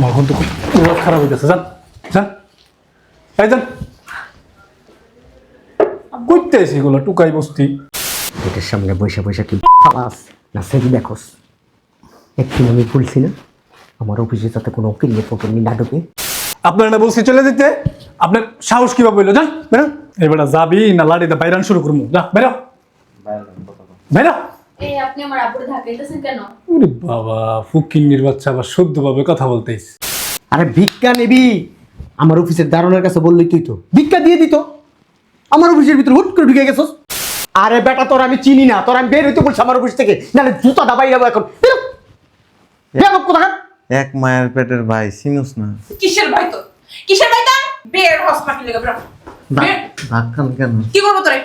আমার কিন্তু খুব মেজাজ খারাপ হইতেছে যান যান এই যান করতে এসে এগুলো টুকাই বস্তি গেটের সামনে বৈশা বৈশা কি পালাস না সেটি দেখোস একদিন আমি ভুলছি না আমার অফিসে যাতে কোনো না ঢুকে আপনার না বলছি চলে যেতে? আপনার সাহস কীভাবে হইল? যান বেরো। এবার যাবি না লাড়িতে বাইরান শুরু করব। যা বেরো। বেরো। এই আপনি আমার আব্বুর ধাক্কাইতেছেন কেন? ওরে বাবা ফুকিন্নির বাচ্চা আবার শুদ্ধভাবে কথা বলতেইস। আরে ভিক্ষা নিবি। আমার অফিসের দারোয়ানের কাছে বললি তুই তো। ভিক্ষা দিয়ে দিত। আমার অফিসের ভিতরে হুট করে ঢুকে গেছস। আরে বেটা তোর আমি চিনি না। তোর আমি বের হইতে বলছি আমার অফিস থেকে। নাহলে জুতা দাবাই যাব এখন। কোথাকার। এক মায়ের পেটের ভাই চিনুস না? কিসের ভাই তো কিসের ভাই তা বের হস মাটি লেগে বেরো বের। ধাক্কান কেন? কি করব তোরে?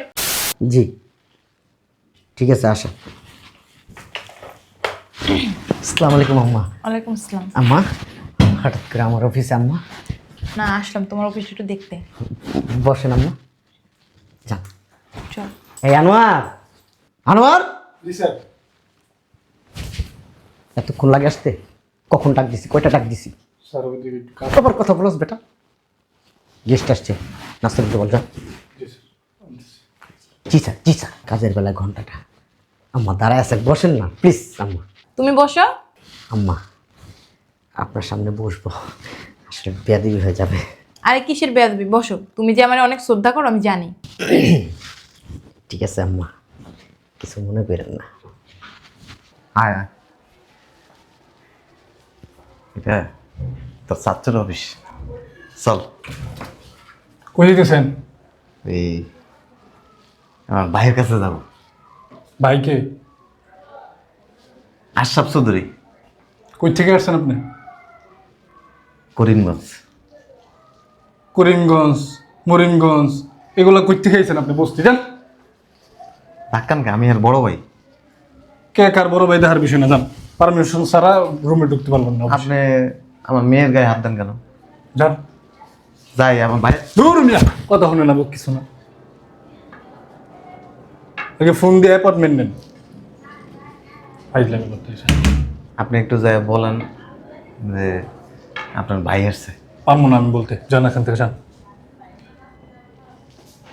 জি। ঠিক আছে আসো। আসসালামু আলাইকুম আম্মা। ওয়ালাইকুম আসসালাম। আম্মা হঠাৎ করে আমার অফিসে আম্মা। না আসলাম। তোমার অফিস একটু দেখতে। বসেন আম্মা। যান। চল। এই আনোয়ার! আনোয়ার! এতক্ষণ লাগে আসতে? কখন ডাক দিছি? কয়টা ডাক দিছি? আবার কথা বলস বেটা। গেস্ট আসছে। নাস্তা করতে বল যা। জি স্যার। জি স্যার জি স্যার। কাজের বেলায় ঘন্টাটা। আম্মা দাঁড়ায় আছেন বসেন না। প্লিজ আম্মা। তুমি বসো। আম্মা আপনার সামনে বসবো। আসলে বেয়াদিবি হয়ে যাবে। আরে কিসের বেয়াদবি? বসো। তুমি যে আমার অনেক শ্রদ্ধা করো আমি জানি। ঠিক আছে আম্মা। কিছু মনে করেন না। আয় আয়। এটা তোর ছাত্রের অফিস। চল। কই যেতেছেন? এই আমার ভাইয়ের কাছে যাব। ভাইকে? আশরাফ চৌধুরী। কই থেকে আসছেন আপনি? করিমগঞ্জ। করিমগঞ্জ মরিমগঞ্জ এগুলো কই থেকে আইছেন আপনি বস্তি? যান। ধাক্কান কে আমি আর বড় ভাই। কে কার বড় ভাই দেখার বিষয় না যান। পারমিশন ছাড়া রুমে ঢুকতে পারবেন না আপনি আমার মেয়ের গায়ে হাত দেন কেন? যান। যাই আমার ভাই দূর মিয়া কথা শুনে না বুক কিছু না। আগে ফোন দিয়ে অ্যাপয়েন্টমেন্ট নেন। ফাইজলামি করতে এসে আপনি একটু যাই বলেন যে আপনার ভাই আসছে। পারব না আমি বলতে। যান এখান থেকে যান।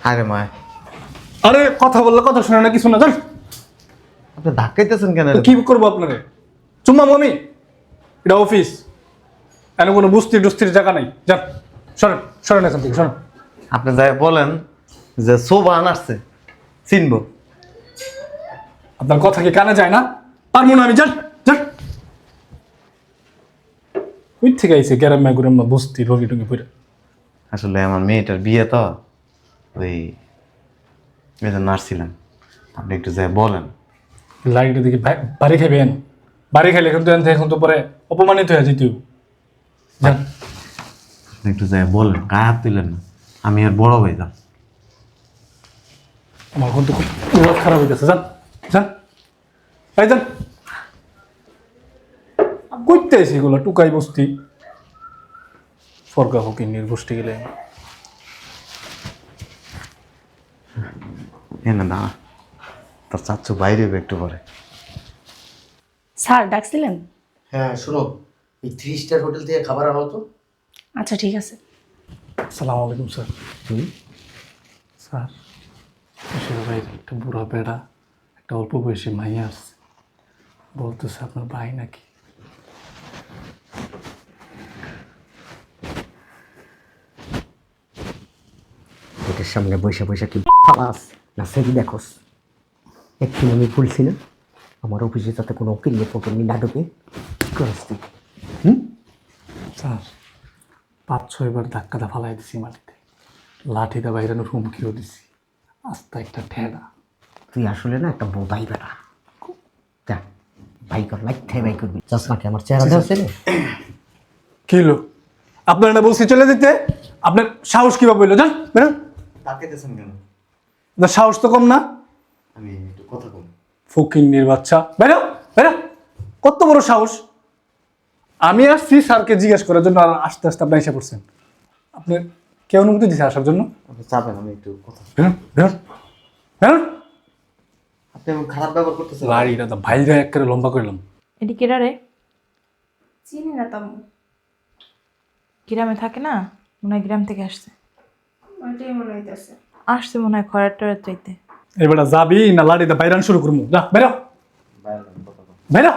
আরে মায় আরে কথা বললে কথা শুনে না কিছু না আপনি ধাক্কাইতেছেন কেন কি করব আপনারে? চুম্মা মমি এটা অফিস এনে কোনো বুস্তি টুস্তির জায়গা নাই। যান সরেন সরেন এখান থেকে সরেন। আপনি যাই বলেন যে সোবান আসছে। চিনবো। আপনার কথা কি কানে যায় না? পারব না আমি যান যান। ওই থেকে আইসে গ্যারাম গুরাম বস্তি রোগী টুগি পড়ে আসলে আমার মেয়েটার বিয়ে তো ওই মেয়েটা নার্সিলাম। আপনি একটু যাই বলেন। লাইটে দেখি বাড়ি খাইবেন? বাড়ি খাইলে এখন তো এখান এখন তো পরে অপমানিত হয়ে যান। একটু যাই বলেন গায়ে হাত তুলেন না? আমি আর বড় ভাই যান আমার কিন্তু খুব খারাপ হয়ে গেছে যান যান। এই যান করতে এগুলো টুকাই বস্তি। ফরকা ফকির নির্গোষ্ঠী গেলে। না দাঁড়া তোর চাচ্ছু বাইরে হবে একটু পরে। স্যার ডাকছিলেন? হ্যাঁ শোনো এই থ্রি স্টার হোটেল থেকে খাবার আনো তো। আচ্ছা ঠিক আছে। সালাম আলাইকুম স্যার। স্যার একটা বুড়া বেড়া একটা অল্প বয়সী মাইয়া আসছে। বলতেছে আপনার ভাই নাকি? গেটের সামনে বৈশা বৈশা কি পালাস না সেটি দেখোস। একদিন আমি ভুলছি না আমার অফিসে যাতে কোনো উকিল পকড়নি না ঢুকে। করস তুই? হুম? স্যার পাঁচ ছয়বার ধাক্কাটা ফালাই দিছি মাটিতে। লাঠিটা বাইরানোর হুমকিও দিছি। আস্তে একটা ঠেলা। তুই আসলে না একটা বোধাই বেটা যা। ভাই কর লাইক থাই ভাই করবি চশমাকে আমার চেহারা দেওয়া ছেলে কি হলো? আপনার না বলছি চলে যেতে? আপনার সাহস কীভাবে হইল জান? বেরোন তাকাইতেছেন কেন? আপনার সাহস তো কম না। আমি একটু কথা বল। ফকিন্নির বাচ্চা। বেরো বেরো। কত বড় সাহস। আমি আসছি স্যারকে জিজ্ঞেস করার জন্য আর আস্তে আস্তে আপনি এসে পড়ছেন। আপনি কে অনুমতি দিছে আসার জন্য? চাপেন আমি একটু কথা আপনি এমন খারাপ ব্যবহার করতেছেন? তো ভাইরা এক করে লম্বা করলাম এটি রে? চিনি না তো গ্রামে থাকে না? মনে হয় গ্রাম থেকে আসছে। ওইটাই মনে হইতেছে। আসছে মনে হয় খরার টরার চাইতে। এবারে যাবি না লাড়িতে বাইরান শুরু করব। যা বেরো বেরো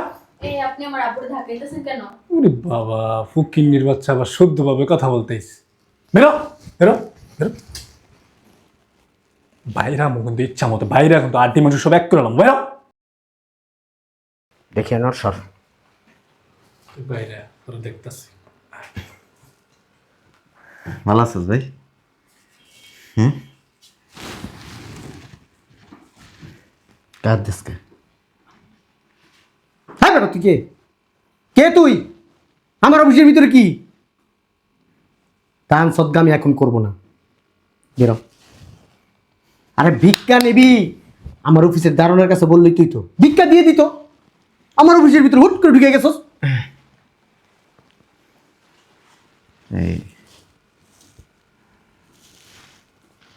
এই আপনি আমার আপুর ধাক্কাইতেছেন কেন? ওরে বাবা ফুকিন্নির বাচ্চা আবার শুদ্ধভাবে কথা বলতেইস বেরো বেরো বেরো বাইরা মুখ কিন্তু ইচ্ছা মতো বাইরে কিন্তু আড্ডি মানুষ সব এক করে এলাম বেরো দেখে নর সর বাইরে তোরা দেখতেছি। ভালো আছিস ভাই? হুম? কার দেশকে হ্যাঁ বেটা তুই কে? কে তুই? আমার অফিসের ভিতরে কি? দান সদ্গামি এখন করব না। বেরো। আরে ভিক্ষা নিবি? আমার অফিসের দারোয়ানের কাছে বললি তুই তো। ভিক্ষা দিয়ে দিত। আমার অফিসের ভিতরে হুট করে ঢুকে গেছস। এই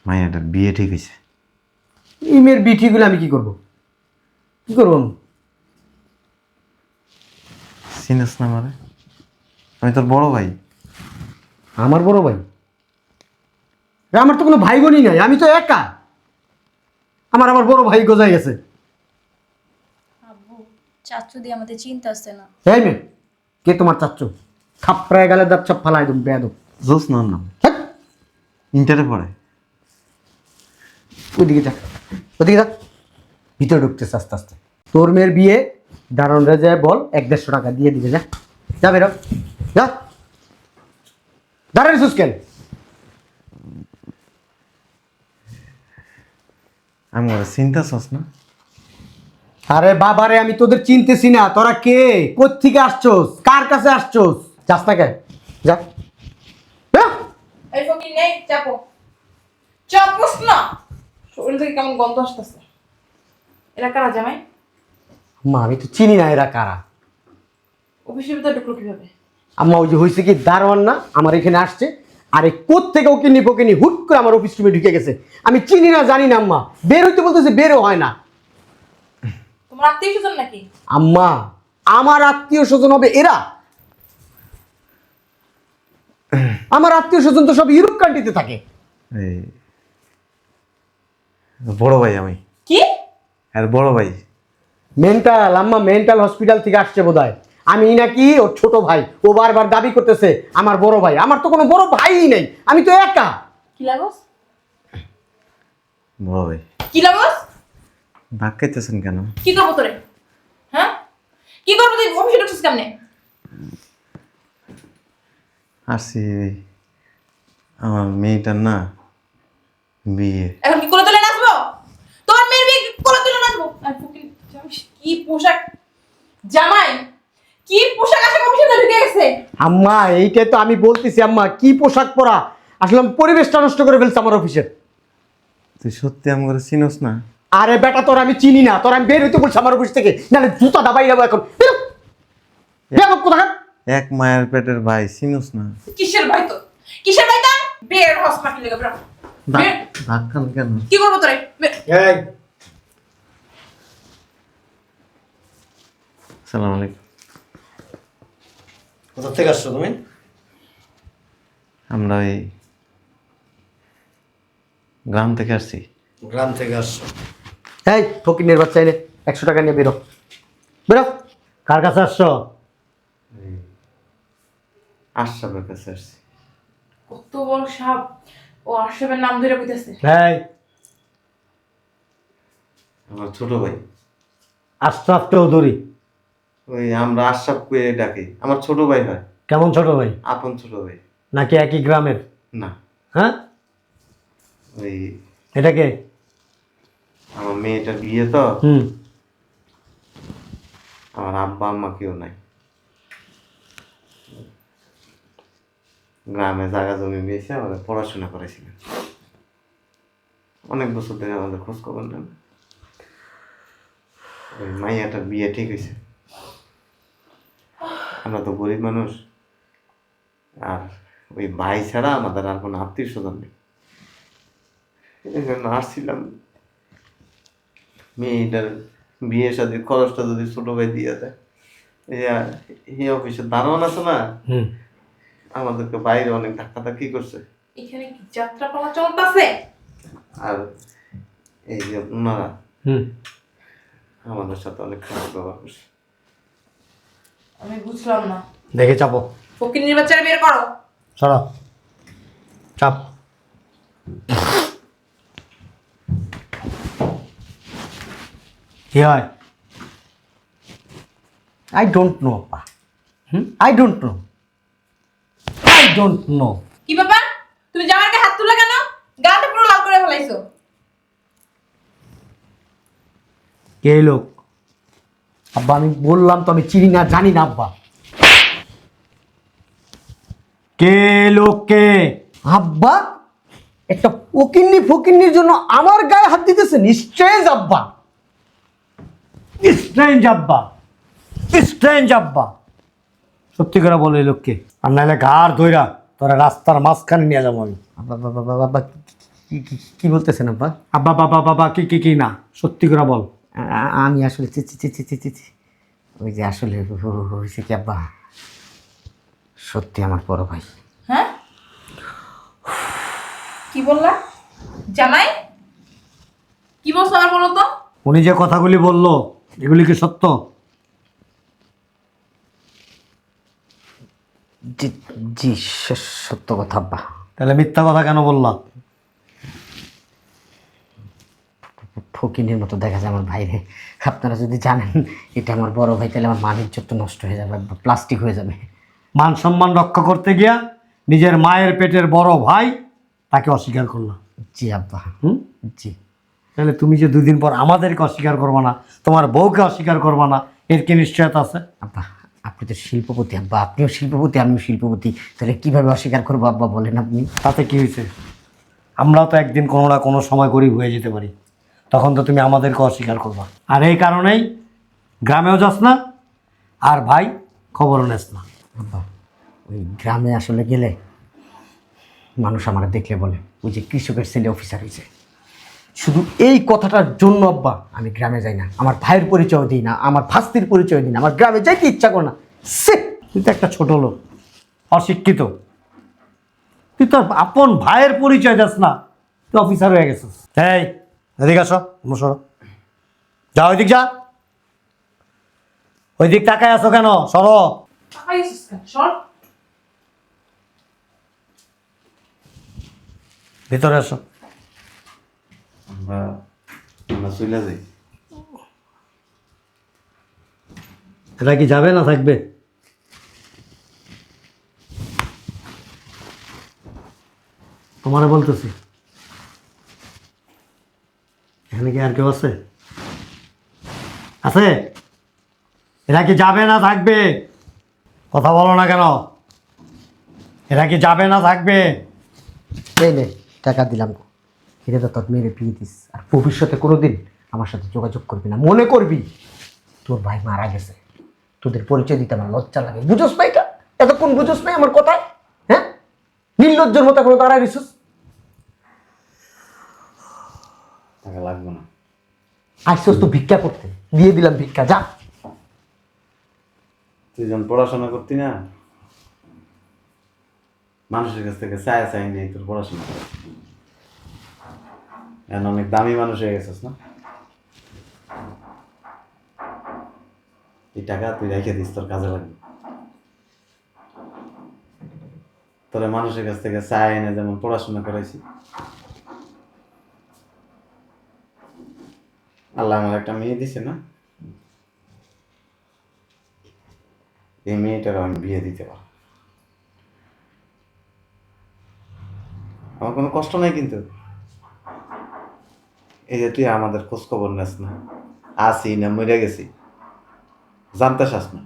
মাইয়াটার বিয়ে ঠিক হয়েছে। ইমের বিঠিগুলো আমি কি করব? কি করব আমি? চিনিস না মারে আমি তোর বড় ভাই। আমার বড় ভাই? আমার তো কোনো ভাই বোনই নাই আমি তো একা। আমার আমার বড় ভাই গোজাই গেছে। আব্বু চাচু দিয়ে আমাদের চিন্তা আসছে না। এই মেয়ে কে তোমার চাচ্ছ থাপড়ায় গেলে দাঁত চাপ ফালাই দেব বেয়াদব। জোস না নাম ইন্টারে পড়ে। ওইদিকে যা ওদিকে যা। ভিতরে ঢুকতেছে আস্তে আস্তে। তোর মেয়ের বিয়ে দারণরা যায় বল এক দেড়শো টাকা দিয়ে দিবে যা। যা বেরো। যা। দাঁড়ান সুস্কেন আমি ওরা চিন্তা চাস না। আরে বাবারে আমি তোদের চিনতেছি না। তোরা কে? কোত্থেকে আসছোস? কার কাছে আসছোস? যাস না কে যা। যা। এই ফকির নেই চাপো। চাপোস না। শরীর থেকে কেমন গন্ধ আসতেছে। এরা কারা জামাই? মা আমি তো চিনি না এরা কারা। অফিসের ভিতরে ঢুকলো কীভাবে? আম্মা ওই যে হয়েছে কি দারোয়ান না? আমার এখানে আসছে। আরে কোত্থেকে ওকে নি পোকে নি? হুট করে আমার অফিস রুমে ঢুকে গেছে। আমি চিনি না জানি না আম্মা। বের হইতে বলতেছে বেরও হয় না। তোমার আত্মীয় স্বজন নাকি? আম্মা আমার আত্মীয় স্বজন হবে এরা। আমার আত্মীয় স্বজন তো সব ইউরোপ কান্ট্রিতে থাকে। এই বড় ভাই আমি। কি? আর বড় ভাই। মেন্টাল আম্মা মেন্টাল হসপিটাল থেকে আসছে বোধ আমি নাকি ওর ছোট ভাই ও বারবার দাবি করতেছে আমার বড় ভাই। আমার তো কোনো বড় ভাইই নেই আমি তো একা। কি লাগোস? বড় ভাই। কি লাগোস? ভাগ খাইতেছেন কেন? কি করব তোরে? হ্যাঁ? কি করব তুই? অফিসে ঢুকছিস কেমনে? এই আমার মেয়েটার না বিয়ে। এখন কি কোলে তুলে নাচবো? তোমার মেয়ের বিয়ে কি কোলে তুলে নাচবো? আর কি পোশাক? জামাই? কি পোশাক অফিসে ঢুকে গেছে? আম্মা এইটাই তো আমি বলতেছি আম্মা কি পোশাক পরা? আসলে আমি পরিবেশটা নষ্ট করে ফেলছে আমার অফিসের। তুই সত্যি আমার চিনোস না? আরে বেটা তোর আমি চিনি না তোর আমি বের হইতে বলছি আমার অফিস থেকে নাহলে জুতা দাবাই যাব এখন। এক মায়ের পেটের ভাই চিনোস না? কিসের ভাই তো কিসের ভাই তা বের হস মাটি লেগে বেরো। বের। ভাগ খান কেন? কি করব তোরে? আলাইকুম। কোথা থেকে আসছো তুমি? আমরা ওই গ্রাম থেকে আসছি। গ্রাম থেকে আসছো। এই ফকিনের বাচ্চা এনে একশো টাকা নিয়ে বেরো। বেরো। কার কাছে আসছো? আশরাফের কাছে আসছি। কত বড় সাপ। ও আশরাফের নাম ধরে কইতেছে। এই। আমার ছোট ভাই। আশরাফ চৌধুরী। ওই আমরা আশরাফ কুয়ে ডাকি। আমার ছোট ভাই হয়। কেমন ছোট ভাই? আপন ছোট ভাই। নাকি একই গ্রামের? না। হ্যাঁ? ওই এটাকে আমার মেয়েটার বিয়ে তো। হুম। আমার আব্বা আম্মা কেউ নাই। গ্রামে জায়গা জমি পেয়েছে আমাদের পড়াশোনা করেছিলেন অনেক বছর ধরে আমাদের খোঁজ খবর নেন। ওই মাইয়াটার বিয়ে ঠিক হয়েছে। আমরা তো গরিব মানুষ। আর ওই ভাই ছাড়া আমাদের আর কোনো আত্মীয় স্বজন নেই। এই জন্য আসছিলাম। মেয়েটার বিয়ে সাথে খরচটা যদি ছোট ভাই দিয়ে দেয় এই অফিসে দারোয়ান আছে না হুম। আমাদেরকে বাইরে অনেক ধাক্কা ধাক্কি করছে। এখানে কি যাত্রা পালা চলতেছে? আর এই যে ওনারা আমাদের সাথে অনেক খারাপ ব্যবহার করছে। আমি বুঝলাম না। দেখে চাপো। ফকির নির্বাচনে বের করো। সরো। চাপ। কি হয়? আই ডোন্ট নো আপা হুম? I don't know I don't know কি ব্যাপার? তুমি জামাইকে হাত তুলে কেন? গাটা পুরো লাল করে ফেলাইছো। কে লোক? আব্বা আমি বললাম তো আমি চিনি না জানি না আব্বা। কে লোক কে? আব্বা একটা ফকিন্নি ফকিন্নির জন্য আমার গায়ে হাত দিতেছে নিশ্চয় আব্বা। স্ট্রেঞ্জ আব্বা। স্ট্রেঞ্জ আব্বা। সত্যি করে বলে এই লোককে। আর নাহলে ঘাড় ধইরা তোরা রাস্তার মাঝখানে নিয়ে যাব আমি। আব্বা বাবা বাবা বাবা কি বলতেছেন আব্বা? আব্বা বাবা বাবা কি কি কি না? সত্যি করে বল। আমি আসলে চি চি চি চি। ওই যে আসলে হ- হয়েছে কি আব্বা? সত্যি আমার বড় ভাই। হ্যাঁ? কি বললা? জামাই? কি বলছো আমার বলো তো? উনি যে কথাগুলি বলল এগুলি কি সত্য? জি জি সত্য কথা আব্বা। তাহলে মিথ্যা কথা কেন বললাম ফকিনের মতো দেখা যায় আমার ভাইরে। আপনারা যদি জানেন এটা আমার বড় ভাই তাহলে আমার মানের তো নষ্ট হয়ে যাবে প্লাস্টিক হয়ে যাবে। মান সম্মান রক্ষা করতে গিয়া নিজের মায়ের পেটের বড় ভাই তাকে অস্বীকার করলাম জি আব্বা। হুম? জি। তাহলে তুমি যে দুদিন পর আমাদেরকে অস্বীকার করবা না তোমার বউকে অস্বীকার করবা না এর কি নিশ্চয়তা আছে? আব্বা আপনি তো শিল্পপতি আব্বা। আপনিও শিল্পপতি আমিও শিল্পপতি। তাহলে কীভাবে অস্বীকার করব আব্বা বলেন আপনি? তাতে কী হয়েছে? আমরাও তো একদিন কোনো না কোনো সময় গরিব হয়ে যেতে পারি। তখন তো তুমি আমাদেরকে অস্বীকার করবা। আর এই কারণেই গ্রামেও যাস না আর ভাই খবরও নেস না। আব্বা ওই গ্রামে আসলে গেলে মানুষ আমার দেখলে বলে ওই যে কৃষকের ছেলে অফিসার হয়েছে শুধু এই কথাটার জন্য আব্বা আমি গ্রামে যাই না। আমার ভাইয়ের পরিচয় দিই না আমার ভাস্তির পরিচয় দিই না আমার গ্রামে যাইতে ইচ্ছা করে না। সে তুই তো একটা ছোট লোক। অশিক্ষিত। তুই তোর আপন ভাইয়ের পরিচয় দাস না তুই অফিসার হয়ে গেছিস। এই এদিকে আসো সরো। যা ওইদিক যা। ওইদিক তাকায় আসো কেন? সরো। কেন? সর। ভিতরে আসো। এরা কি যাবে না থাকবে? তোমারে বলতেছি। এখানে কি আর কেউ আছে? আছে? এরা কি যাবে না থাকবে? কথা বলো না কেন? এরা কি যাবে না থাকবে? এই নে, টাকা দিলাম। এটা তো তোর মেরে বিয়ে দিস। আর ভবিষ্যতে কোনোদিন আমার সাথে যোগাযোগ করবি না। মনে করবি, তোর ভাই মারা গেছে। তোদের পরিচয় দিতে আমার লজ্জা লাগে। বুঝোস না এটা? এতক্ষণ বুঝোস নাই আমার কথায়? হ্যাঁ? নির্লজ্জর মতো এখন দাঁড়ায় গেছিস টাকা লাগবে না। আসছিস তো ভিক্ষা করতে। দিয়ে দিলাম ভিক্ষা যা। তুই যখন পড়াশোনা করতি না মানুষের কাছ থেকে চায় চাই নিয়ে তোর পড়াশোনা এখন অনেক দামি মানুষ হয়ে গেছিস না? এই টাকা তুই রেখে দিস তোর কাজে লাগবে। তোরা মানুষের কাছ থেকে চায় এনে যেমন পড়াশোনা করাইছি আল্লাহ আমার একটা মেয়ে দিছে না? এই মেয়েটার আমি বিয়ে দিতে পারব। আমার কোনো কষ্ট নাই কিন্তু। এই যে তুই আমাদের খোঁজ খবর নেস না। আসি না, মরে গেছি। জানতে চাস না।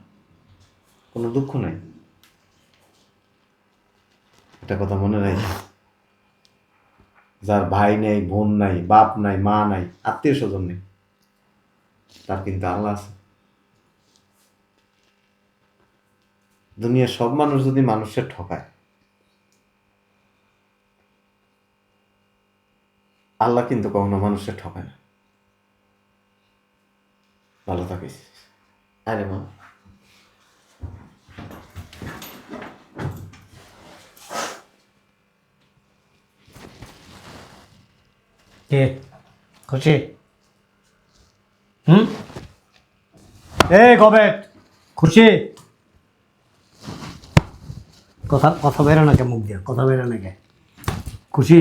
কোনো দুঃখ নাই। এটা কথা মনে রাখি। যার ভাই নেই, বোন নাই, বাপ নাই, মা নাই আত্মীয় স্বজন নেই। তার কিন্তু আল্লাহ আছে। দুনিয়ার সব মানুষ যদি মানুষের ঠকায় আল্লাহ কিন্তু কখনো মানুষের ঠকায় না। ভালো থাকিস। আরে মা। কে? খুশি? এ কবে খুশি? কথা কথা বেরো না কে মুখ দিয়ে? কথা বেরো না কে? খুশি?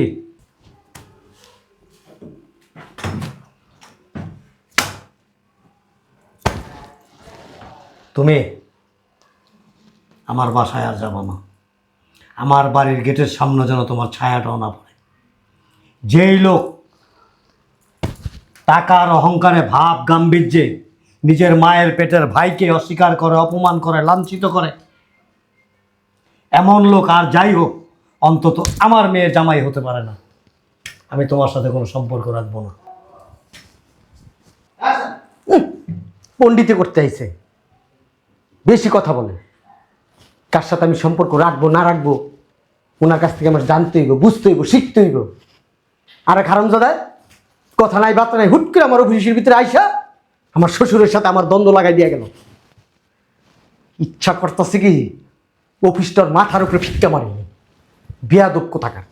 তুমি আমার বাসায় আর যাব না। আমার বাড়ির গেটের সামনে যেন তোমার ছায়াটাও না পড়ে। যেই লোক টাকার অহংকারে, ভাব গাম্ভীর্যে নিজের মায়ের পেটের ভাইকে অস্বীকার করে, অপমান করে, লাঞ্ছিত করে। এমন লোক আর যাই হোক, অন্তত আমার মেয়ের জামাই হতে পারে না। আমি তোমার সাথে কোনো সম্পর্ক রাখব না। পণ্ডিতে করতে আইছে। বেশি কথা বলে। কার সাথে আমি সম্পর্ক রাখব, না রাখব ওনার কাছ থেকে আমার জানতে হইব, বুঝতে হইব, শিখতে হইব। আর এক হারামজাদায় কথা নাই, বার্তা নাই, হুট করে আমার অফিসের ভিতরে আইসা আমার শ্বশুরের সাথে আমার দ্বন্দ্ব লাগাই দিয়ে গেল। ইচ্ছা করতেছে কি, অফিসটার মাথার উপরে ফিটকা বিয়া দক্ষ থাকার